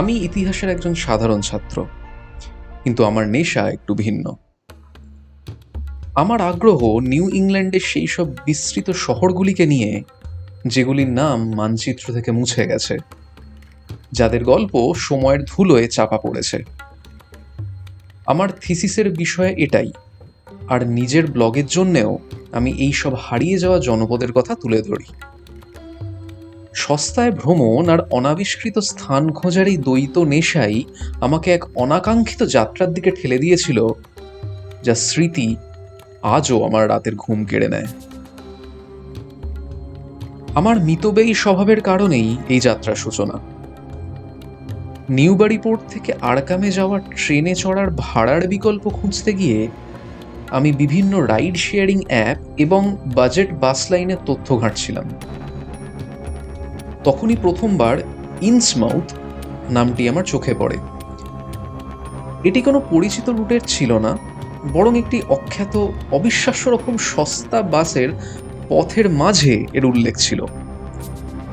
আমি ইতিহাসের একজন সাধারণ ছাত্র, কিন্তু আমার নেশা একটু ভিন্ন। আমার আগ্রহ নিউ ইংল্যান্ডের সেই সব বিস্তৃত শহরগুলিকে নিয়ে, যেগুলির নাম মানচিত্র থেকে মুছে গেছে, যাদের গল্প সময়ের ধুলোয় চাপা পড়েছে। আমার থিসিসের বিষয়ে এটাই, আর নিজের ব্লগের জন্যেও আমি এই সব হারিয়ে যাওয়া জনপদের কথা তুলে ধরি। সস্তায় ভ্রমণ আর অনাবিষ্কৃত স্থান খোঁজার এই দ্বৈত নেশাই আমাকে এক অনাকাঙ্ক্ষিত যাত্রার দিকে ঠেলে দিয়েছিল, যা স্মৃতি আজও আমার রাতের ঘুম কেড়ে নেয়। আমার মিতব্যয়ী স্বভাবের কারণেই এই যাত্রার সূচনা। নিউবাড়িপোর্ট থেকে আড়কামে যাওয়ার ট্রেনে চড়ার ভাড়ার বিকল্প খুঁজতে গিয়ে আমি বিভিন্ন রাইড শেয়ারিং অ্যাপ এবং বাজেট বাস লাইনের তথ্য ঘাঁটছিলাম। তখনই প্রথমবার ইনসমাউথ নামটি আমার চোখে পড়ে। এটি কোনো পরিচিত রুটের ছিল না, বরং একটি অখ্যাত, অবিশ্বাস্য রকম সস্তা বাসের পথের মাঝে এর উল্লেখ ছিল।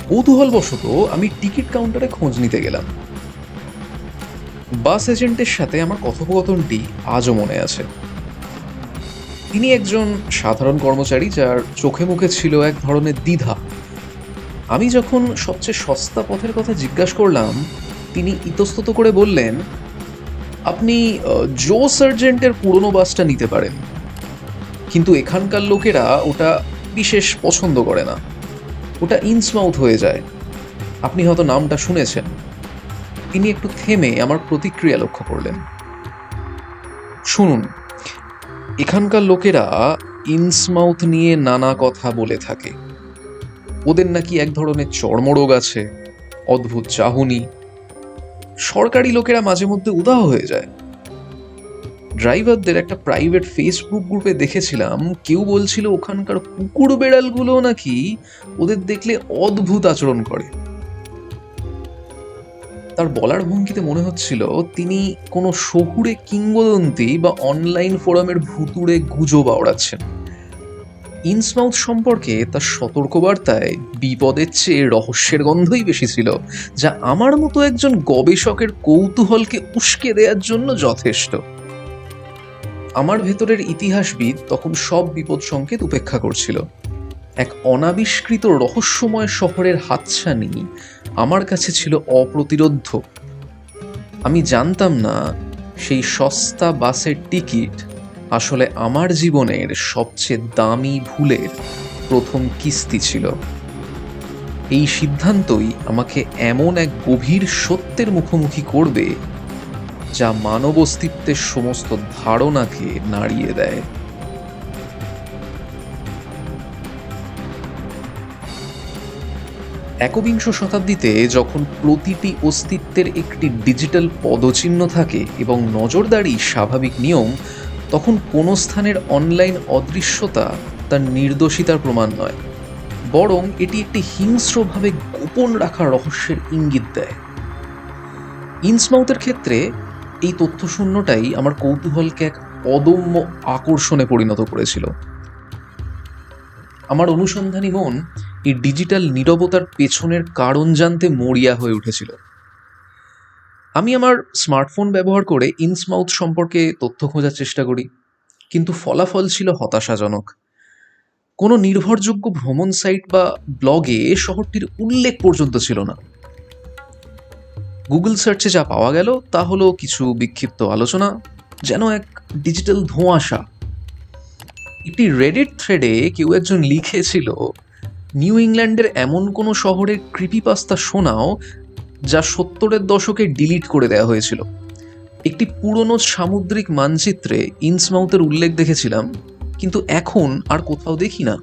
কৌতূহলবশত আমি টিকিট কাউন্টারে খোঁজ নিতে গেলাম। বাস এজেন্টের সাথে আমার কথোপকথনটি আজও মনে আছে। তিনি একজন সাধারণ কর্মচারী যার চোখে মুখে ছিল এক ধরনের দ্বিধা। আমি যখন সবচেয়ে সস্তা পথের কথা জিজ্ঞাসা করলাম, তিনি ইতস্তত করে বললেন, আপনি জো সার্জেন্টের পুরনো বাসটা নিতে পারেন। কিন্তু এখানকার লোকেরা ওটা বিশেষ পছন্দ করে না। ওটা ইনসমাউথ হয়ে যায়। আপনি হয়তো নামটা শুনেছেন। তিনি একটু থেমে আমার প্রতিক্রিয়া লক্ষ্য করলেন। শুনুন, এখানকার লোকেরা ইনসমাউথ নিয়ে নানা কথা বলে থাকে। ওদের নাকি এক ধরনের চর্মরোগ আছে, অদ্ভুত চাহনি। সরকারি লোকেরা মাঝে মধ্যে উদাহ হয়ে যায়। ড্রাইভারদের একটা প্রাইভেট ফেসবুক গ্রুপে দেখেছিলাম, কেউ বলছিল ওখানকার কুকুর বেড়ালগুলো নাকি ওদের দেখলে অদ্ভুত আচরণ করে। তার বলার ভঙ্গিতে মনে হচ্ছিল তিনি কোনো শহুরে কিংবদন্তি বা অনলাইন ফোরামের ভুতুড়ে গুজব আওড়াচ্ছেন। ইনসমাউথ সম্পর্কে তার সতর্কবার্তায় বিপদের চেয়ে রহস্যের গন্ধই বেশি ছিল, যা আমার মতো একজন গবেষকের কৌতূহলকে উস্কে দেওয়ার জন্য যথেষ্ট। আমার ভেতরের ইতিহাসবিদ তখন সব বিপদ সংকেত উপেক্ষা করছিল। এক অনাবিষ্কৃত রহস্যময় শহরের হাতছানি আমার কাছে ছিল অপ্রতিরোধ্য। আমি জানতাম না, সেই সস্তা বাসের টিকিট আসলে আমার জীবনের সবচেয়ে দামি ভুলের প্রথম কিস্তি ছিল। এই সিদ্ধান্তই আমাকে এমন এক গভীর সত্যের মুখোমুখি করবে, যা মানব অস্তিত্বের সমস্ত ধারণাকে নাড়িয়ে দেয়। একবিংশ শতাব্দীতে যখন প্রতিটি অস্তিত্বের একটি ডিজিটাল পদচিহ্ন থাকে এবং নজরদারি স্বাভাবিক নিয়ম তখন কোনো স্থানের অনলাইন অদৃশ্যতা তার নির্দোষিতার প্রমাণ নয়, বরং এটি একটি হিংস্রভাবে গোপন রাখা রহস্যের ইঙ্গিত দেয়। ইনসমাউথের ক্ষেত্রে এই তথ্যশূন্যটাই আমার কৌতূহলকে এক অদম্য আকর্ষণে পরিণত করেছিল। আমার অনুসন্ধানী মন এই ডিজিটাল নীরবতার পেছনের কারণ জানতে মরিয়া হয়ে উঠেছিল। আমি আমার স্মার্টফোন ব্যবহার করে ইনসমাউথ সম্পর্কে তথ্য খোঁজার চেষ্টা করি, কিন্তু ফলাফল ছিল হতাশাজনক। কোনো নির্ভরযোগ্য ভ্রমণ সাইট বা ব্লগে শহরটির উল্লেখ পর্যন্ত ছিল না। গুগল সার্চে যা পাওয়া গেল, তা হলো কিছু বিক্ষিপ্ত আলোচনা, যেন এক ডিজিটাল ধোঁয়াশা। একটি রেডিট থ্রেডে কেউ একজন লিখেছিল, নিউ ইংল্যান্ডের এমন কোনো শহরের কৃপিপাস্তা শোনাও যা সত্তরের দশকে ডিলিট করে দেওয়া হয়েছিল। একটি পুরনো সামুদ্রিক মানচিত্রে ইনসমাউথের উল্লেখ দেখেছিলাম, কিন্তু এখন আর কোথাও দেখি না।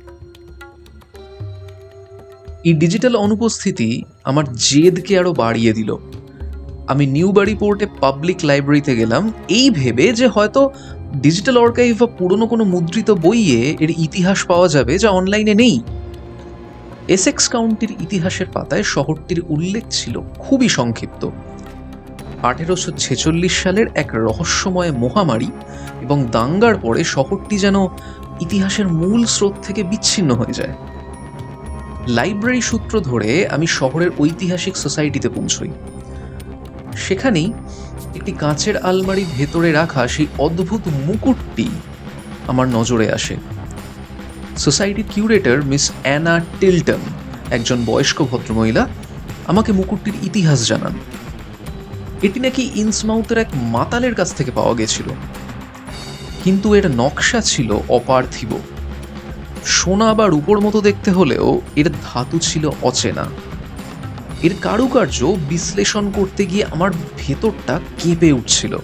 এই ডিজিটাল অনুপস্থিতি আমার জেদকে আরও বাড়িয়ে দিল। আমি নিউবাড়ি পোর্টে পাবলিক লাইব্রেরিতে গেলাম, এই ভেবে যে হয়তো ডিজিটাল আর্কাইভ বা পুরনো কোনো মুদ্রিত বইয়ে এর ইতিহাস পাওয়া যাবে যা অনলাইনে নেই। এসেক্স কাউন্টির ইতিহাসের পাতায় শহরটির উল্লেখ ছিল খুবই সংক্ষিপ্ত। আঠেরোশো ছেচল্লিশ সালের এক রহস্যময় মহামারী এবং দাঙ্গার পরে শহরটি যেন ইতিহাসের মূল স্রোত থেকে বিচ্ছিন্ন হয়ে যায়। লাইব্রেরি সূত্র ধরে আমি শহরের ঐতিহাসিক সোসাইটিতে পৌঁছই। সেখানেই একটি কাঁচের আলমারির ভেতরে রাখা সেই অদ্ভুত মুকুটটি আমার নজরে আসে। সোসাইটির কিউরেটর মিস অ্যানা টিলটন, একজন বয়স্ক ভদ্রমহিলা, আমাকে মুকুটটির ইতিহাস জানান। এটি নাকি ইনসমাউথের এক মাতালের কাছ থেকে পাওয়া গেছিল। কিন্তু এর নকশা ছিল অপার্থিব। সোনা বা রূপোর মতো দেখতে হলেও এর ধাতু ছিল অচেনা। এর কারুকার্য বিশ্লেষণ করতে গিয়ে আমার ভেতরটা কেঁপে উঠছিল।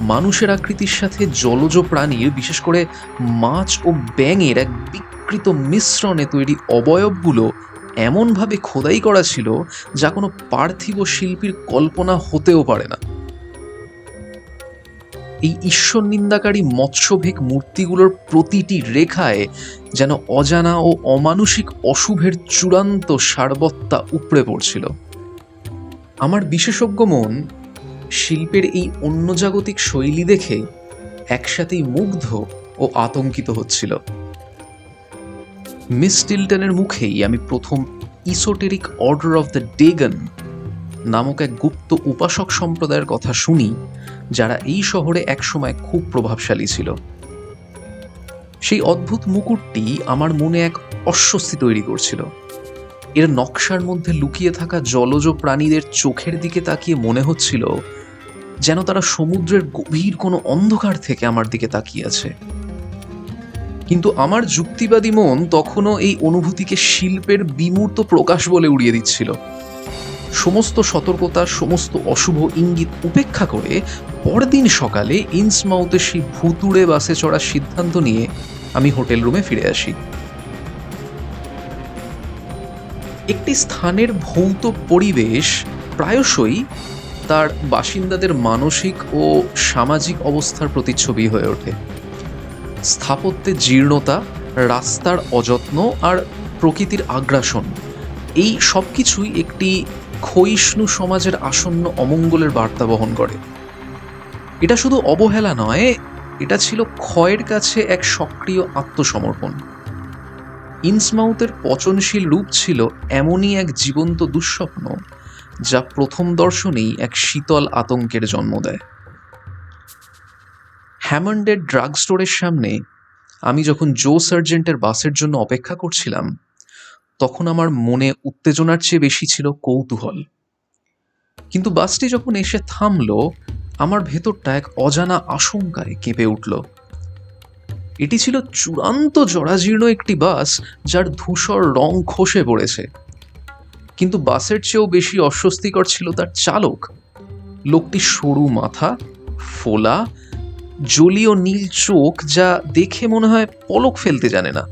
মানুষের আকৃতির সাথে জলজ প্রাণীর বিশেষ করে মাছ ও ব্যাঙের এক বিকৃত মিশ্রণে তৈরি অবয়বগুলো এমনভাবে খোদাই করা ছিল যা কোনো পার্থিব শিল্পীর কল্পনা হতেও পারে না। এই ঈশ্বর নিন্দাকারী মৎস্যভেক মূর্তিগুলোর প্রতিটি রেখায় যেন অজানা ও অমানুষিক অশুভের চূড়ান্ত সারবত্তা উপড়ে পড়ছিল। আমার বিশেষজ্ঞ মন শিল্পের এই অন্যজাগতিক শৈলী দেখে একসাথেই মুগ্ধ ও আতঙ্কিত হচ্ছিল। মিস টিলটনের মুখেই আমি প্রথম esoteric order of the Dagon নামক এক গুপ্ত উপাসক সম্প্রদায়ের কথা শুনি, যারা এই শহরে একসময় খুব প্রভাবশালী ছিল। সেই অদ্ভুত মুকুটটি আমার মনে এক অস্বস্তি তৈরি করছিল। এর নকশার মধ্যে লুকিয়ে থাকা জলজ প্রাণীদের চোখের দিকে তাকিয়ে মনে হচ্ছিল যেন তারা সমুদ্রের গভীর কোনো অন্ধকার থেকে আমার দিকে তাকিয়ে আছে। কিন্তু আমার যুক্তিবাদী মন তখনও এই অনুভূতিকে শিল্পের বিমূর্ত প্রকাশ বলে উড়িয়ে দিচ্ছিল। সমস্ত সতর্কতা, সমস্ত অশুভ ইঙ্গিত উপেক্ষা করে পরদিন সকালে ইন্সমাউথের সেই ভুতুড়ে বাসে চড়ার সিদ্ধান্ত নিয়ে আমি হোটেল রুমে ফিরে আসি। একটি স্থানের ভৌত পরিবেশ প্রায়শই তার বাসিন্দাদের মানসিক ও সামাজিক অবস্থার প্রতিচ্ছবি হয়ে ওঠে। স্থাপত্যে জীর্ণতা, রাস্তার অযত্ন আর প্রকৃতির আগ্রাসন, এই সব কিছুই একটি ক্ষয়িষ্ণু সমাজের আসন্ন অমঙ্গলের বার্তা বহন করে। এটা শুধু অবহেলা নয়, এটা ছিল ক্ষয়ের কাছে এক সক্রিয় আত্মসমর্পণ। ইন্সমাউথের পচনশীল রূপ ছিল এমনই এক জীবন্ত দুঃস্বপ্ন যা প্রথম দর্শনেই এক শীতল আতঙ্কের জন্ম দেয়। হ্যামন্ডের ড্রাগ স্টোরের সামনে আমি যখন জো সার্জেন্টের বাসের জন্য অপেক্ষা করছিলাম, তখন আমার মনে উত্তেজনার চেয়ে বেশি ছিল কৌতূহল। কিন্তু বাসটি যখন এসে থামলো, আমার ভেতরটা এক অজানা আশঙ্কায় কেঁপে উঠল। এটি ছিল চূড়ান্ত জরাজীর্ণ একটি বাস যার ধূসর রং খসে পড়েছে। কিন্তু বাসের চেয়েও বেশি অস্বস্তিকর ছিল তার চালক। লোকটি সরু মাথা, ফোলা, জলীয় নীল চোখ যা দেখে মনে হয় পলক ফেলতে জানে না।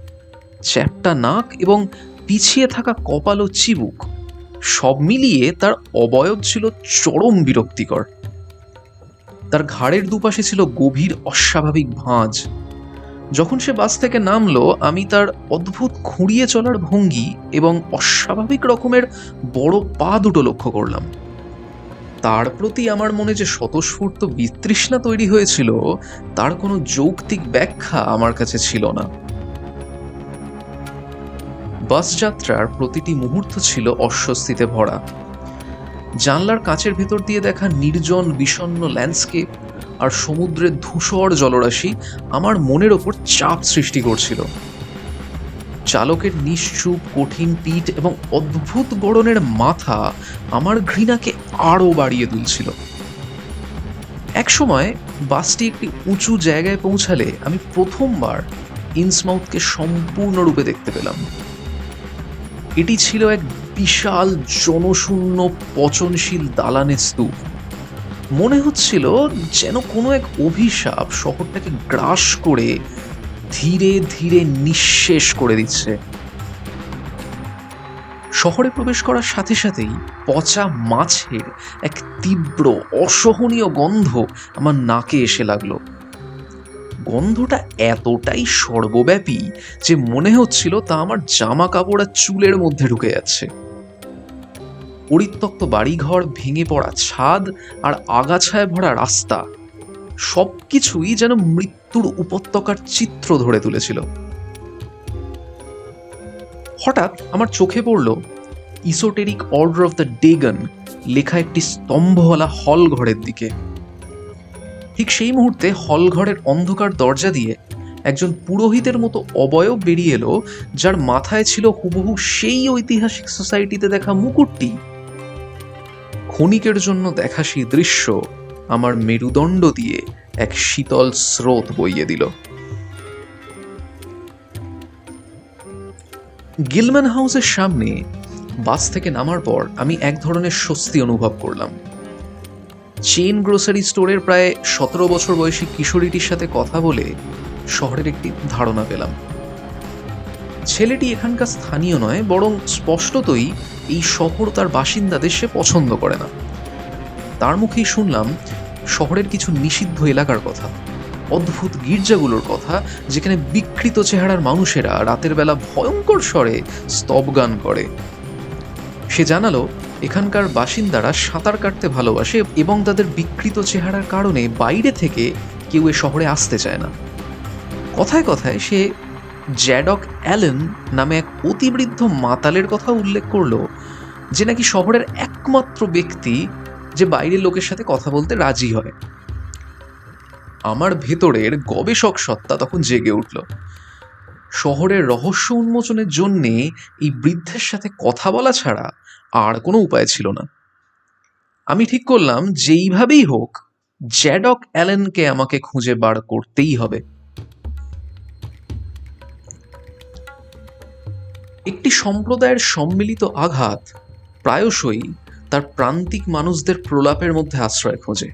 চ্যাপটা নাক এবং পিছিয়ে থাকা কপাল ও চিবুক সব মিলিয়ে তার অবয়ব ছিল চরম বিরক্তিকর। তার ঘাড়ের দুপাশে ছিল গভীর অস্বাভাবিক ভাঁজ। যখন সে বাস থেকে নামলো, আমি তার অদ্ভুত খুঁড়িয়ে চলার ভঙ্গি এবং অস্বাভাবিক রকমের বড় পা দুটো লক্ষ্য করলাম। তার প্রতি আমার মনে যে স্বতঃস্ফূর্ত বিতৃষ্ণা তৈরি হয়েছিল, তার কোনো যৌক্তিক ব্যাখ্যা আমার কাছে ছিল না। বাস যাত্রার প্রতিটি মুহূর্ত ছিল অস্বস্তিতে ভরা। জানলার কাঁচের ভেতর দিয়ে দেখা নির্জন, বিষণ্ণ ল্যান্ডস্কেপ আর সমুদ্রের ধূসর জলরাশি আমার মনের ওপর চাপ সৃষ্টি করছিল। চালকের নিশ্চুপ, কঠিন পিঠ এবং অদ্ভুত গড়নের মাথা আমার ঘৃণাকে আরও বাড়িয়ে তুলছিল। একসময় বাসটি একটি উঁচু জায়গায় পৌঁছালে আমি প্রথমবার ইন্সমাউথকে সম্পূর্ণরূপে দেখতে পেলাম। এটি ছিল এক বিশাল জনশূন্য পচনশীল দালানের স্তূপ। মনে হচ্ছিল যেন কোনো এক অভিশাপ শহরটাকে গ্রাস করে ধীরে ধীরে নিঃশেষ করে দিচ্ছে। শহরে প্রবেশ করার সাথে সাথেই পচা মাছের এক তীব্র অসহনীয় গন্ধ আমার নাকে এসে লাগল। গন্ধটা এতটাই সর্বব্যাপী যে মনে হচ্ছিল তা আমার জামা কাপড় আর চুলের মধ্যে ঢুকে যাচ্ছে। পরিত্যক্ত বাড়িঘর ভেঙে পড়া ছাদ আর আগাছায় ভরা রাস্তা। সবকিছুই যেন মৃত্যুর উপত্যকার চিত্র ধরে তুলেছিল। হঠাৎ আমার চোখে পড়ল esoteric order of the Dagon লেখা একটি স্তম্ভওয়ালা হল ঘরের দিকে। ঠিক সেই মুহূর্তে হল ঘরের অন্ধকার দরজা দিয়ে একজন পুরোহিতের মতো অবয়ব বেরিয়ে এলো, যার মাথায় ছিল হুবহু সেই ঐতিহাসিক সোসাইটিতে দেখা মুকুটটি। ক্ষণিকের জন্য দেখা সেই দৃশ্য আমার মেরুদণ্ড দিয়ে এক শীতল স্রোত বইয়ে দিল। গিলম্যান হাউসের সামনে বাস থেকে নামার পর আমি এক ধরনের স্বস্তি অনুভব করলাম। চেন গ্রোসারি স্টোরের প্রায় সতেরো বছর বয়সী কিশোরীটির সাথে কথা বলে শহরের একটি ধারণা পেলাম। ছেলেটি এখানকার স্থানীয় নয়, বরং স্পষ্টতই এই শহর তার বাসিন্দাদের সে পছন্দ করে না। তার মুখেই শুনলাম শহরের কিছু নিষিদ্ধ এলাকার কথা, অদ্ভুত গির্জাগুলোর কথা, যেখানে বিকৃত চেহারার মানুষেরা রাতের বেলা ভয়ঙ্কর স্বরে স্তবগান করে। সে জানালো, এখানকার বাসিন্দারা সাঁতার কাটতে ভালোবাসে এবং তাদের বিকৃত চেহারার কারণে বাইরে থেকে কেউ এ শহরে আসতে চায় না। কথায় কথায় সে জ্যাডক অ্যালেন নামে এক অতিবৃদ্ধ মাতালের কথা উল্লেখ করল, যে নাকি শহরের একমাত্র ব্যক্তি যে বাইরের লোকের সাথে কথা বলতে রাজি হয়। আমার ভেতরের গবেষক সত্তা তখন জেগে উঠল। শহরের রহস্য উন্মোচনের জন্যে এই বৃদ্ধের সাথে কথা বলা ছাড়া আর কোনো উপায় ছিল না। আমি ঠিক করলাম, যেইভাবেই হোক, জ্যাডক অ্যালেনকে আমাকে খুঁজে বার করতেই হবে। একটি সম্প্রদায়ের সম্মিলিত আঘাত প্রায়শই তার প্রান্তিক মানুষদের প্রলাপের মধ্যে আশ্রয় খোঁজে।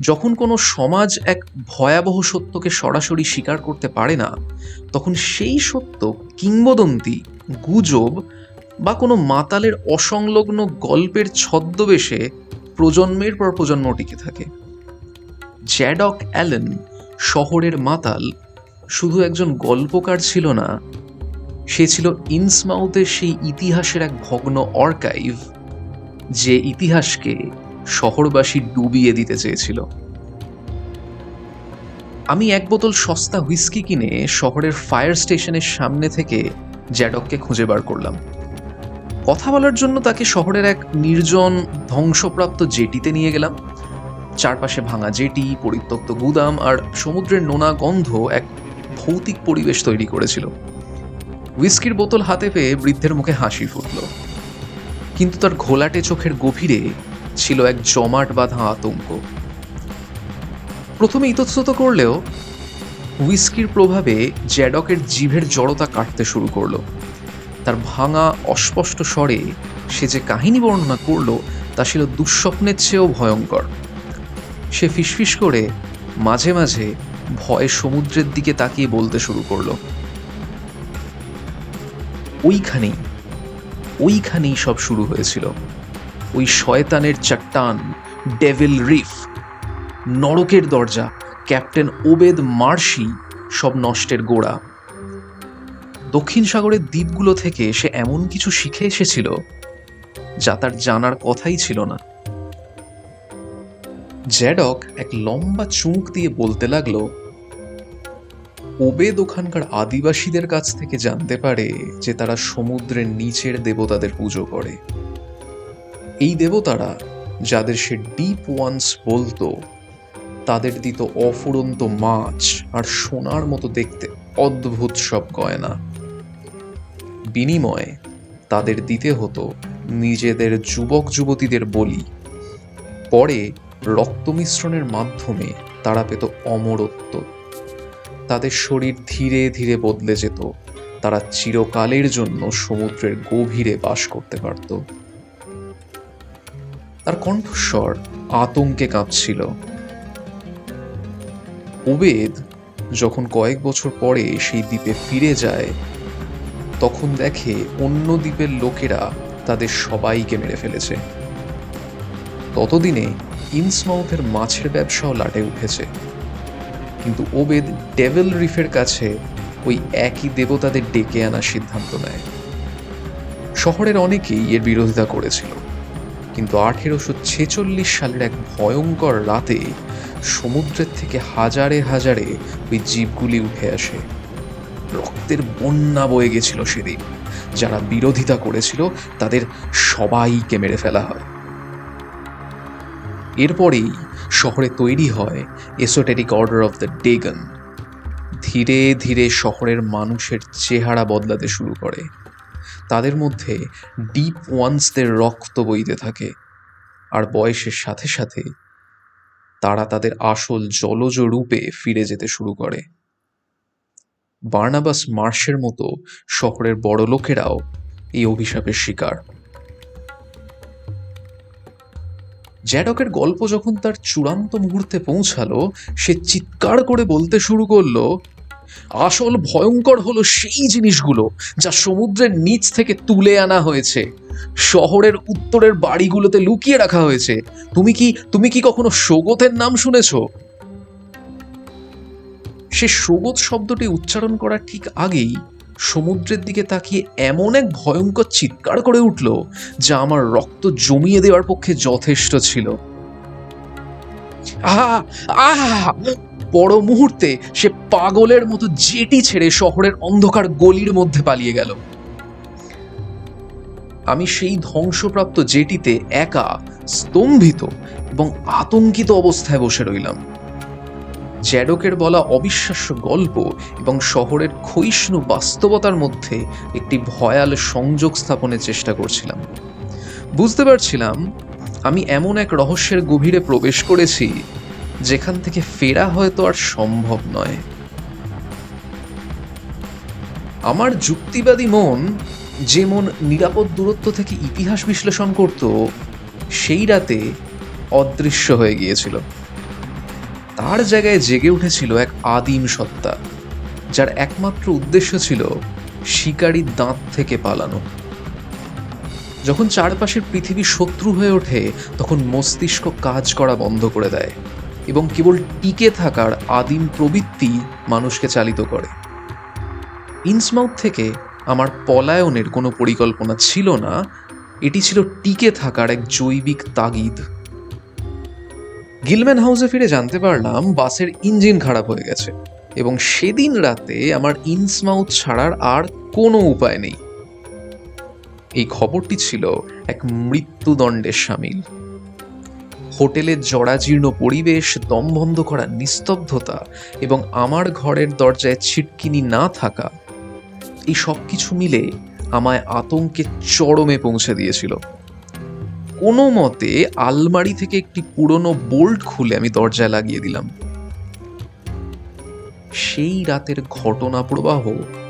যখন কোনো সমাজ এক ভয়াবহ সত্যকে সরাসরি স্বীকার করতে পারে না, তখন সেই সত্য কিংবদন্তি, গুজব বা কোনো মাতালের অসংলগ্ন গল্পের ছদ্মবেশে প্রজন্মের পর প্রজন্ম টিকে থাকে। জ্যাডক অ্যালেন শহরের মাতাল শুধু একজন গল্পকার ছিল না সে ছিল ইনসমাউথের সেই ইতিহাসের এক ভগ্ন অর্কাইভ, যে ইতিহাসকে শহরবাসী ডুবিয়ে দিতে চেয়েছিল। আমি এক বোতল সস্তা হুইস্কি কিনে শহরের ফায়ার স্টেশনের সামনে থেকে জ্যাডককে খুঁজে বার করলাম। কথা বলার জন্য তাকে শহরের এক নির্জন ধ্বংসপ্রাপ্ত জেটিতে নিয়ে গেলাম। চারপাশে ভাঙা জেটি, পরিত্যক্ত গুদাম আর সমুদ্রের নোনা গন্ধ এক ভৌতিক পরিবেশ তৈরি করেছিল। হুইস্কির বোতল হাতে পেয়ে বৃদ্ধের মুখে হাসি ফুটল। কিন্তু তার ঘোলাটে চোখের গভীরে ছিল এক জমাট বাঁধা আতঙ্ক। প্রথমে ইতস্তত করলেও হুইস্কির প্রভাবে জ্যাডকের জিভের জড়তা কাটতে শুরু করল। তার ভাঙা, অস্পষ্ট স্বরে সে যে কাহিনী বর্ণনা করল তা ছিল দুঃস্বপ্নের চেয়েও ভয়ঙ্কর। সে ফিসফিস করে মাঝে মাঝে ভয়ে সমুদ্রের দিকে তাকিয়ে বলতে শুরু করল। ওইখানেই ওইখানেই সব শুরু হয়েছিল। ওই শয়তানের চাট্টান ডেভিল রিফ নরকের দরজা, ক্যাপ্টেন ওবেদ মার্শি সব নষ্টের গোড়া। দক্ষিণ সাগরের দ্বীপগুলো থেকে সে এমন কিছু শিখে এসেছিল যা তার জানার কথাই ছিল না। জ্যাডক এক লম্বা চুমুক দিয়ে বলতে লাগল ওবেদ ওখানকার আদিবাসীদের কাছ থেকে জানতে পারে যে তারা সমুদ্রের নিচের দেবতাদের পুজো করে। এই দেবতারা, যাদের সে ডিপ ওয়ান্স বলতো, তাদের দিত অফুরন্ত মাছ আর সোনার মতো দেখতে অদ্ভুত সব গয়না। বিনিময়ে তাদের দিতে হতো নিজেদের যুবক যুবতীদের বলি। পরে রক্ত মিশ্রণের মাধ্যমে তারা পেত অমরত্ব। তাদের শরীর ধীরে ধীরে বদলে যেত। তারা চিরকালের জন্য সমুদ্রের গভীরে বাস করতে পারত। তার কণ্ঠস্বর আতঙ্কে কাঁপছিল। ওবেদ যখন কয়েক বছর পরে সেই দ্বীপে ফিরে যায়, তখন দেখে অন্য দ্বীপের লোকেরা তাদের সবাইকে মেরে ফেলেছে। ততদিনে ইনসমাউথের মাছের ব্যবসাও লাটে উঠেছে। কিন্তু ওবেদ ডেভেল রিফের কাছে ওই একই দেবতাদের ডেকে আনার সিদ্ধান্ত নেয়। শহরের অনেকেই এর বিরোধিতা করেছিল। কিন্তু আঠেরোশো ছেচল্লিশ সালের এক ভয়ঙ্কর রাতে সমুদ্রের থেকে হাজারে হাজারে ওই জীবগুলি উঠে আসে। রক্তের বন্যা বয়ে গেছিল সেদিন। যারা বিরোধিতা করেছিল, তাদের সবাইকে মেরে ফেলা হয়। এরপরেই শহরে তৈরি হয় esoteric order of the Dagon ধীরে ধীরে শহরের মানুষের চেহারা বদলাতে শুরু করে। তাদের মধ্যে ডিপ ওয়ান্সদের রক্ত বইতে থাকে। আর বয়সের সাথে সাথে তারা তাদের আসল জলজ রূপে ফিরে যেতে শুরু করে। বার্নাবাস মার্শের মতো শহরের বড় লোকেরাও এই অভিশাপের শিকার। জ্যাডকের গল্প যখন তার চূড়ান্ত মুহূর্তে পৌঁছালো, সে চিৎকার করে বলতে শুরু করল, আসল ভয়ঙ্কর হলো সেই জিনিসগুলো যা সমুদ্রের নিচ থেকে তুলে আনা হয়েছে। শহরের উত্তরের বাড়িগুলোতে লুকিয়ে রাখা হয়েছে। তুমি কি তুমি কি কখনো সোগতের নাম শুনেছো? সে সোগত শব্দটি উচ্চারণ করার ঠিক আগেই সমুদ্রের দিকে তাকিয়ে এমন এক ভয়ঙ্কর চিৎকার করে উঠল, যা আমার রক্ত জমিয়ে দেওয়ার পক্ষে যথেষ্ট ছিল। আহা আহা! বড় মুহূর্তে সে পাগলের মতো জেটি ছেড়ে শহরের অন্ধকার গলির মধ্যে পালিয়ে গেল। আমি সেই ধ্বংসপ্রাপ্ত জেটিতে একা, স্তম্ভিত এবং আতঙ্কিত অবস্থায় বসে রইলাম। জ্যাডকের বলা অবিশ্বাস্য গল্প এবং শহরের ক্ষয়িষ্ণু বাস্তবতার মধ্যে একটি ভয়াল সংযোগ স্থাপনের চেষ্টা করছিলাম। বুঝতে পারছিলাম, আমি এমন এক রহস্যের গভীরে প্রবেশ করেছি, যেখান থেকে ফেরা হয়তো আর সম্ভব নয়। আমার যুক্তিবাদী মন যে মন নিরাপদ দূরত্ব থেকে ইতিহাস বিশ্লেষণ করত, সেই রাতে অদৃশ্য হয়ে গিয়েছিল। তার জায়গায় জেগে উঠেছিল এক আদিম সত্তা, যার একমাত্র উদ্দেশ্য ছিল শিকারীর দাঁত থেকে পালানো। যখন চারপাশের পৃথিবী শত্রু হয়ে ওঠে, তখন মস্তিষ্ক কাজ করা বন্ধ করে দেয় এবং কেবল টিকে থাকার আদিম প্রবৃত্তি মানুষকে চালিত করে। ইন্সমাউথ থেকে আমার পলায়নের কোনো পরিকল্পনা ছিল না, এটি ছিল টিকে থাকার এক জৈবিক তাগিদ। গিলম্যান হাউসে ফিরে জানতে পারলাম বাসের ইঞ্জিন খারাপ হয়ে গেছে এবং সেদিন রাতে আমার ইনসমাউথ ছাড়ার আর কোনো উপায় নেই। এই খবরটি ছিল এক মৃত্যুদণ্ডের সামিল। হোটেলের জরাজীর্ণ পরিবেশ দমবন্ধ করা নিস্তব্ধতা এবং আমার ঘরের দরজায় ছিটকিনি না থাকা, এই সব কিছু মিলে আমায় আতঙ্কে চরমে পৌঁছে দিয়েছিল। কোনো মতে আলমারি থেকে একটি পুরনো বোল্ট খুলে আমি দরজায় লাগিয়ে দিলাম। সেই রাতের ঘটনা প্রবাহ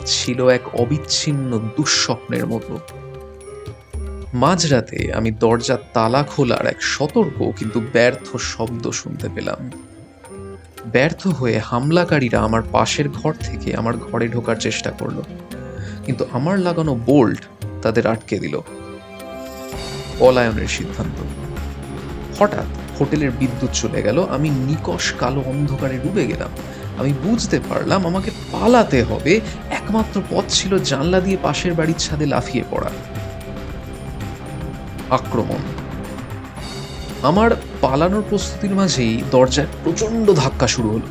ছিল এক অবিচ্ছিন্ন দুঃস্বপ্নের মতো। মাঝরাতে আমি দরজার তালা খোলার এক সতর্ক কিন্তু ব্যর্থ শব্দ শুনতে পেলাম। ব্যর্থ হয়ে হামলাকারীরা আমার পাশের ঘর থেকে আমার ঘরে ঢোকার চেষ্টা করল, কিন্তু আমার লাগানো বোল্ট তাদের আটকে দিল। পলায়নের সিদ্ধান্ত। হঠাৎ হোটেলের বিদ্যুৎ চলে গেল, আমি নিকশ কালো অন্ধকারে ডুবে গেলাম। আমি বুঝতে পারলাম আমাকে পালাতে হবে, একমাত্র পথ ছিল জানলা দিয়ে পাশের বাড়ির ছাদে লাফিয়ে পড়া। আক্রমণ। আমার পালানোর প্রস্তুতির মাঝেই দরজায় প্রচণ্ড ধাক্কা শুরু হলো।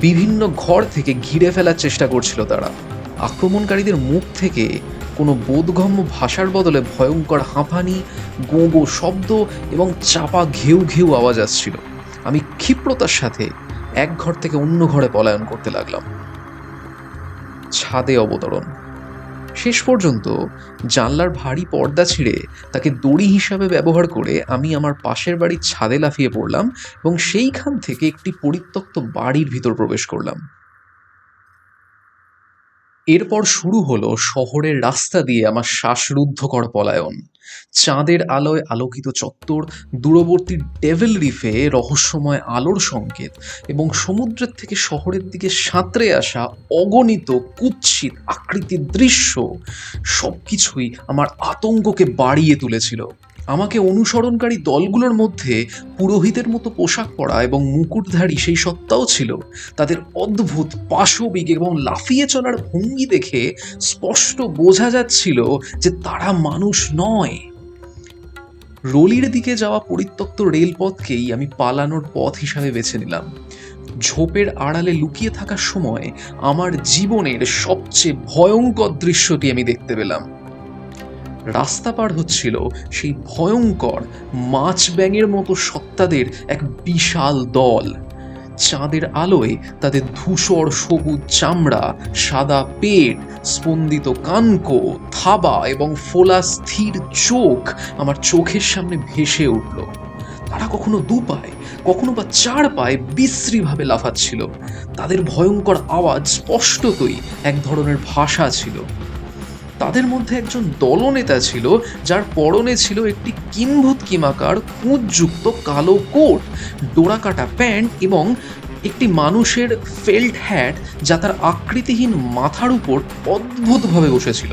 বিভিন্ন ঘর থেকে ঘিরে ফেলার চেষ্টা করছিল তারা। আক্রমণকারীদের মুখ থেকে কোনো বোধগম্য ভাষার বদলে ভয়ঙ্কর হাঁপানি গো গো শব্দ এবং চাপা ঘেউ ঘেউ আওয়াজ আসছিল। আমি ক্ষিপ্রতার সাথে এক ঘর থেকে অন্য ঘরে পলায়ন করতে লাগলাম। ছাদে অবতরণ। শেষ পর্যন্ত জানলার ভারী পর্দা ছিঁড়ে তাকে দড়ি হিসাবে ব্যবহার করে আমি আমার পাশের বাড়ির ছাদে লাফিয়ে পড়লাম এবং সেইখান থেকে একটি পরিত্যক্ত বাড়ির ভিতর প্রবেশ করলাম। এরপর শুরু হলো শহরের রাস্তা দিয়ে আমার শ্বাসরুদ্ধ কর পলায়ন। চাঁদের আলোয় আলোকিত চত্বর, দূরবর্তী ডেভিল রিফে রহস্যময় আলোর সংকেত এবং সমুদ্রের থেকে শহরের দিকে সাঁতরে আসা অগণিত কুৎসিত আকৃতির দৃশ্য সব কিছুই আমার আতঙ্ককে বাড়িয়ে তুলেছিল। আমাকে অনুসরণকারী দলগুলোর মধ্যে পুরোহিতের মতো পোশাক পরা এবং মুকুটধারী সেই সত্তাও ছিল। তাদের অদ্ভুত পাশবিক এবং লাফিয়ে চলার ভঙ্গি দেখে স্পষ্ট বোঝা যাচ্ছিল যে তারা মানুষ নয়। রলির দিকে যাওয়া পরিত্যক্ত রেলপথকেই আমি পালানোর পথ হিসাবে বেছে নিলাম। ঝোপের আড়ালে লুকিয়ে থাকার সময় আমার জীবনের সবচেয়ে ভয়ঙ্কর দৃশ্যটি আমি দেখতে পেলাম। রাস্তা পার হচ্ছিল সেই ভয়ঙ্কর মাছ ব্যাঙের মতো সত্তাদের এক বিশাল দল। চাঁদের আলোয় তাদের ধূসর সবুজ চামড়া, সাদা পেট, স্পন্দিত কানকো, থাবা এবং ফোলা স্থির চোখ আমার চোখের সামনে ভেসে উঠল। তারা কখনো দু পায়, কখনো বা চার পায়ে বিশ্রীভাবে লাফাচ্ছিল। তাদের ভয়ঙ্কর আওয়াজ স্পষ্টতই এক ধরনের ভাষা ছিল। তাদের মধ্যে একজন দলনেতা ছিল, যার পরনে ছিল একটি কিম্ভূত কিমাকার কুঁজযুক্ত কালো কোট, ডোরাকাটা প্যান্ট এবং একটি মানুষের ফেল্ট হ্যাট যা তার আকৃতিহীন মাথার উপর অদ্ভুতভাবে বসেছিল।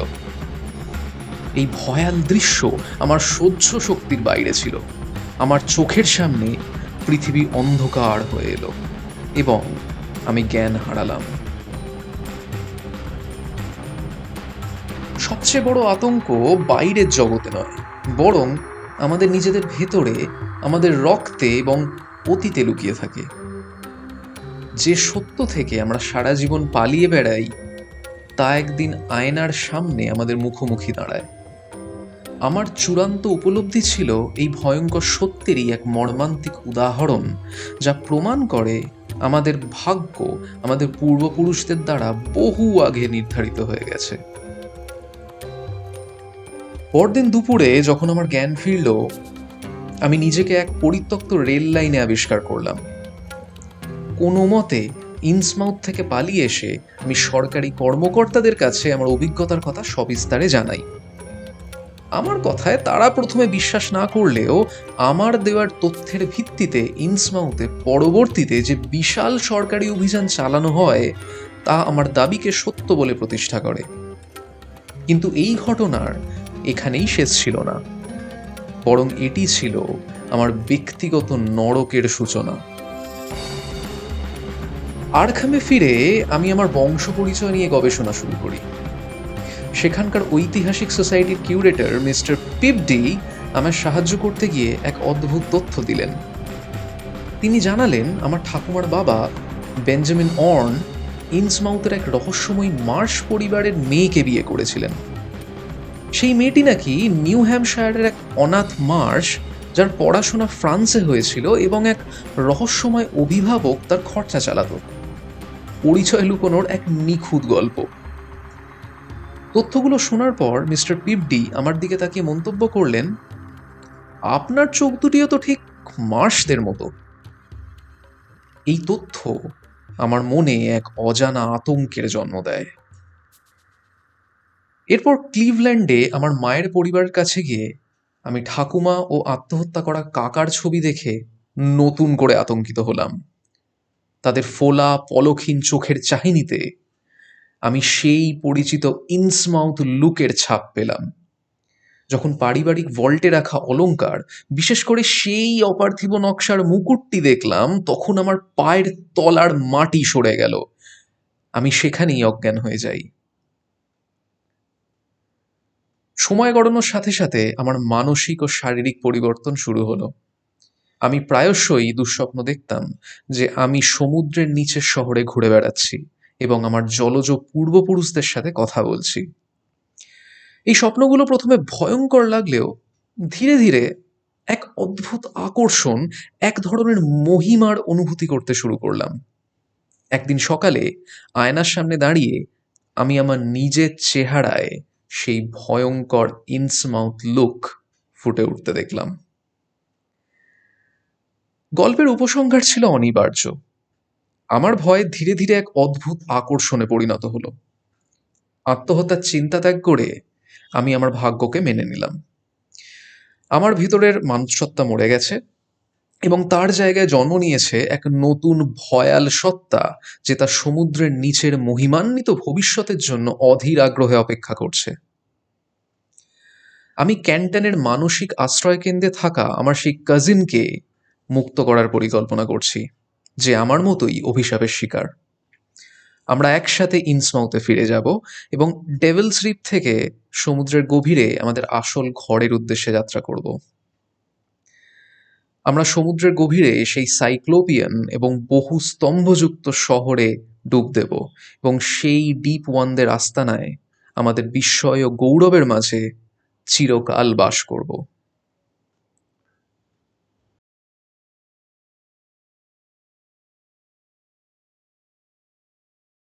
এই ভয়াল দৃশ্য আমার সহ্য শক্তির বাইরে ছিল। আমার চোখের সামনে পৃথিবী অন্ধকার হয়ে এলো এবং আমি জ্ঞান হারালাম। সবচেয়ে বড় আতঙ্ক বাইরের জগতে নয়, বরং আমাদের নিজেদের ভেতরে, আমাদের রক্তে এবং অতীতে লুকিয়ে থাকে। যে সত্য থেকে আমরা সারা জীবন পালিয়ে বেড়াই, তা একদিন আয়নার সামনে আমাদের মুখোমুখি দাঁড়ায়। আমার চূড়ান্ত উপলব্ধি ছিল এই ভয়ঙ্কর সত্যেরই এক মর্মান্তিক উদাহরণ, যা প্রমাণ করে আমাদের ভাগ্য আমাদের পূর্বপুরুষদের দ্বারা বহু আগে নির্ধারিত হয়ে গেছে। পরদিন দুপুরে যখন আমার জ্ঞান ফিরল, আমি নিজেকে এক পরিত্যক্ত রেল লাইনে আবিষ্কার করলাম। কোনো মতে, ইন্সমাউথ থেকে পালিয়ে এসে আমি সরকারি কর্মকর্তাদের কাছে আমার অভিজ্ঞতার কথা সবিস্তারে জানাই। আমার কথায় তারা প্রথমে বিশ্বাস না করলেও আমার দেওয়ার তথ্যের ভিত্তিতে ইন্সমাউথে পরবর্তীতে যে বিশাল সরকারি অভিযান চালানো হয়, তা আমার দাবিকে সত্য বলে প্রতিষ্ঠা করে। কিন্তু এই ঘটনার এখানেই শেষ ছিল না। বরং এটি ছিল আমার ব্যক্তিগত নরকের সূচনা। আরখামে ফিরে আমি আমার বংশ পরিচয় নিয়ে গবেষণা শুরু করি। সেখানকার ঐতিহাসিক সোসাইটির কিউরেটর মিস্টার পিপডি আমার সাহায্য করতে গিয়ে এক অদ্ভুত তথ্য দিলেন। তিনি জানালেন, আমার ঠাকুমার বাবা বেঞ্জামিন অর্ন ইন্সমাউথের এক রহস্যময় মার্শ পরিবারের মেয়েকে বিয়ে করেছিলেন। সেই মেয়েটি নাকি নিউ হ্যাম্পশায়ারের এক অনাথ মার্শ, যার পড়াশোনা ফ্রান্সে হয়েছিল এবং এক রহস্যময় অভিভাবক তার খরচা চালাত। পরিচয় লুকোনোর এক নিখুঁত গল্প। তথ্যগুলো শোনার পর মিস্টার পিপডি আমার দিকে তাকিয়ে মন্তব্য করলেন, আপনার চোখ দুটিও তো ঠিক মার্শদের মতো। এই তথ্য আমার মনে এক অজানা আতঙ্কের জন্ম দেয়। এরপর ক্লিভল্যান্ডে আমার মায়ের পরিবারের কাছে গিয়ে আমি ঠাকুমা ও আত্মহত্যা করা কাকার ছবি দেখে নতুন করে আতঙ্কিত হলাম। তাদের ফোলা, পলকহীন চোখের চাহিনিতে আমি সেই পরিচিত ইনসমাউথ লুকের ছাপ পেলাম। যখন পারিবারিক ভল্টে রাখা অলঙ্কার বিশেষ করে সেই অপার্থিব নকশার মুকুটটি দেখলাম, তখন আমার পায়ের তলার মাটি সরে গেল। আমি সেখানেই অজ্ঞান হয়ে যাই। সময় গড়ানোর সাথে সাথে আমার মানসিক ও শারীরিক পরিবর্তন শুরু হলো। আমি প্রায়শই দুঃস্বপ্ন দেখতাম যে আমি সমুদ্রের নিচের শহরে ঘুরে বেড়াচ্ছি এবং আমার জলজ পূর্বপুরুষদের সাথে কথা বলছি। এই স্বপ্নগুলো প্রথমে ভয়ঙ্কর লাগলেও ধীরে ধীরে এক অদ্ভুত আকর্ষণ, এক ধরনের মহিমার অনুভূতি করতে শুরু করলাম। একদিন সকালে আয়নার সামনে দাঁড়িয়ে আমি আমার নিজের চেহারায় সেই ভয়ঙ্কর ইনসমাউথ লুক ফুটে উঠতে দেখলাম। গল্পের উপসংহার ছিল অনিবার্য। আমার ভয় ধীরে ধীরে এক অদ্ভুত আকর্ষণে পরিণত হলো। আত্মহত্যার চিন্তা ত্যাগ করে আমি আমার ভাগ্যকে মেনে নিলাম। আমার ভিতরের মানুষসত্তা মরে গেছে। এবং তার জায়গায় জন্ম নিয়েছে এক নতুন ভয়াল সত্তা যে তার সমুদ্রের নিচের মহিমান্বিত ভবিষ্যতের জন্য অধীর আগ্রহে অপেক্ষা করছে। আমি ক্যান্টনের মানসিক আশ্রয় কেন্দ্রে থাকা আমার সেই কাজিনকে মুক্ত করার পরিকল্পনা করছি, যে আমার মতোই অভিশাপের শিকার। আমরা একসাথে ইনসমাউতে ফিরে যাব এবং ডেভিলস রিপ থেকে সমুদ্রের গভীরে আমাদের আসল ঘরের উদ্দেশ্যে যাত্রা করব। আমরা সমুদ্রের গভীরে সেই সাইক্লোপিয়ান এবং বহু স্তম্ভযুক্ত শহরে ডুব দেব এবং সেই ডিপ ওয়ানদের আস্তানায় আমাদের বিস্ময় ও গৌরবের মাঝে চিরকাল বাস করব।